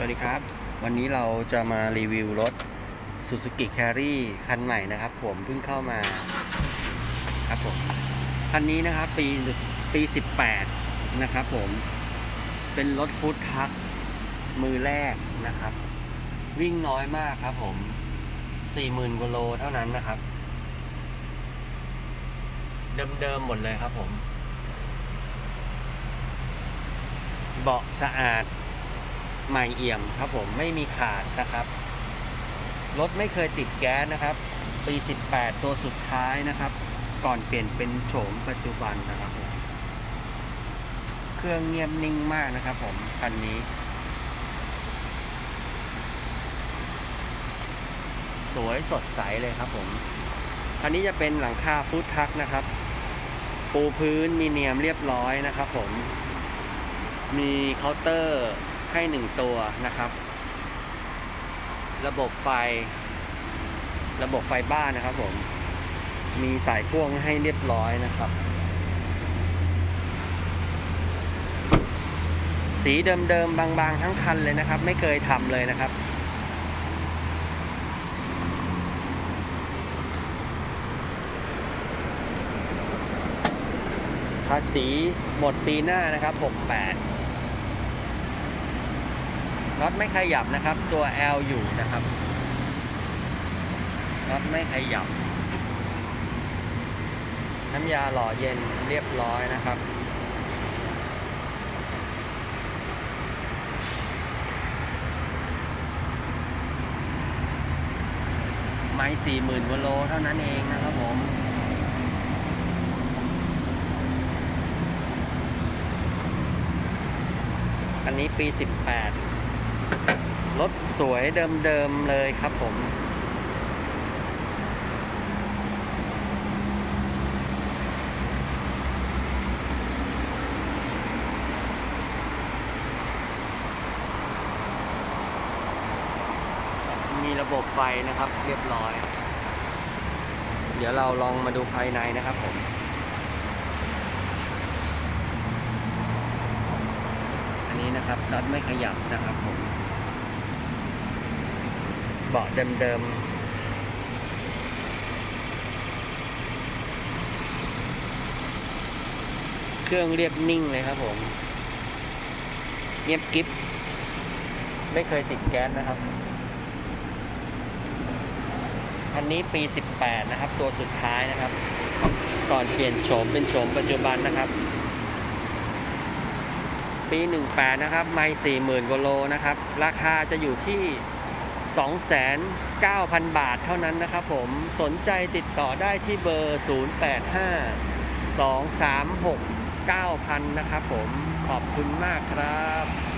วัสดีครับ วันนี้เราจะมารีวิวรถ Suzuki Carry คันใหม่นะครับ ผมเพิ่งเข้ามาครับผมคันนี้นะครับปีปี 18 นะครับผม เป็นรถฟู้ดทัคมือแรกนะครับ วิ่งน้อยมากครับผม 40,000กว่าโลเท่านั้นนะครับ เดิมๆหมดเลยครับผม เบาะสะอาด ใหม่เอี่ยมครับผมไม่มีขาดนะครับ รถไม่เคยติดแก๊สนะครับ ปี 18 ตัวสุดท้ายนะครับ ก่อนเปลี่ยนเป็นโฉมปัจจุบันนะครับผมเครื่องเงียบนิ่งมากนะครับผมคันนี้ สวยสดใสเลยครับผมคันนี้จะเป็นหลังคาฟู้ดทักนะครับ ปูพื้นมีเนียมเรียบร้อยนะครับผมมีเคาน์เตอร์ ให้หนึ่งตัวนะครับ ระบบไฟ ระบบไฟบ้านนะครับผม มีสายพ่วงให้เรียบร้อยนะครับ สีเดิมๆบางๆ ทั้งคันเลยนะครับ ไม่เคยทำเลยนะครับภาษีหมดปีหน้านะครับ 68 น็อตไม่ขยับนะครับ ตัว L อยู่นะครับน็อตไม่ขยับ น้ำยาหล่อเย็นเรียบร้อยนะครับไม้สี่หมื่นวโลเท่านั้นเองนะครับผม อันนี้ปี 18 รถสวยเดิมๆเลยครับผม มีระบบไฟนะครับเรียบร้อย เดี๋ยวเราลองมาดูภายในนะครับผมอันนี้นะครับน็อตไม่ขยับนะครับผม เบาะเดิมๆ เครื่องเรียบนิ่งเลยครับผม เงียบกิ๊บ ไม่เคยติดแก๊สนะครับ อันนี้ปี 18 นะครับ ตัวสุดท้ายนะครับ ก่อนเปลี่ยนโฉมเป็นโฉมปัจจุบันนะครับ ปี 18 นะครับ ไม่40,000กว่าโลนะครับ ราคาจะอยู่ที่ 29,000 บาทเท่านั้นนะครับผมสนใจติดต่อได้ที่เบอร์ 085 236 9000 นะครับผมขอบคุณมากครับ